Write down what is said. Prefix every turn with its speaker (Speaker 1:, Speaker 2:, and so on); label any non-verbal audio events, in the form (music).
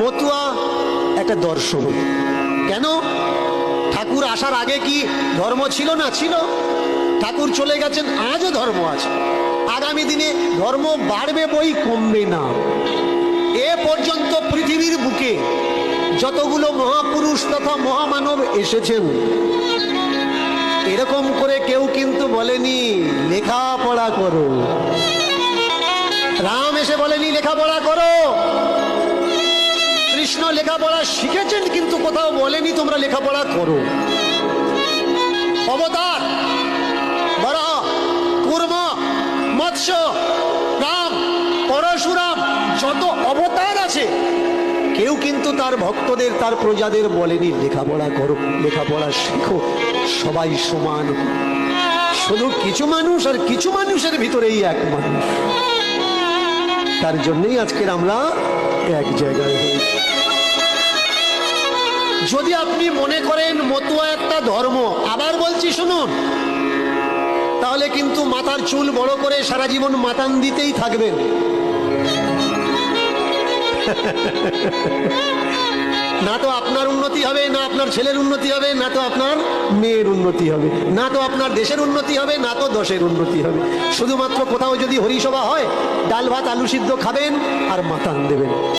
Speaker 1: মতুয়া একটা দর্শন কেন? ঠাকুর আসার আগে কি ধর্ম ছিল না? ছিল। ঠাকুর চলে গেছেন, আজও ধর্ম আছে। আগামী দিনে ধর্ম বাড়বে বই কমবে না। এ পর্যন্ত পৃথিবীর বুকে যতগুলো মহাপুরুষ তথা মহামানব এসেছেন, এরকম করে কেউ কিন্তু বলেনি, লেখাপড়া করো। রাম এসে বলেনি, লেখাপড়া করো। কৃষ্ণ লেখাপড়া শিখেছেন, কিন্তু কোথাও বলেনি তোমরা লেখাপড়া করো। অবতার, বরাহ, কুর্ম, মৎস্য, রাম, পরশুরাম, যত অবতার আছে, কেউ কিন্তু তার ভক্তদের, তার প্রজাদের বলেনি, লেখাপড়া করো, লেখাপড়া শেখো, সবাই সমান। শুধু কিছু মানুষ আর কিছু মানুষের ভিতরেই এক মানুষ। তার জন্যই আজকের আমরা এক জায়গায় হয়েছি। যদি আপনি মনে করেন মতুয়া একটা ধর্ম, আবার বলছি শুনুন, তাহলে কিন্তু মাথার চুল বড় করে সারা জীবন মাতান দিতেই থাকবেন। (laughs) না তো আপনার উন্নতি হবে, না আপনার ছেলের উন্নতি হবে, না তো আপনার মেয়ের উন্নতি হবে, না তো আপনার দেশের উন্নতি হবে, না তো দশের উন্নতি হবে। শুধুমাত্র কোথাও যদি হরিসভা হয়, ডাল ভাত আলু সিদ্ধ খাবেন আর মাতান দেবেন।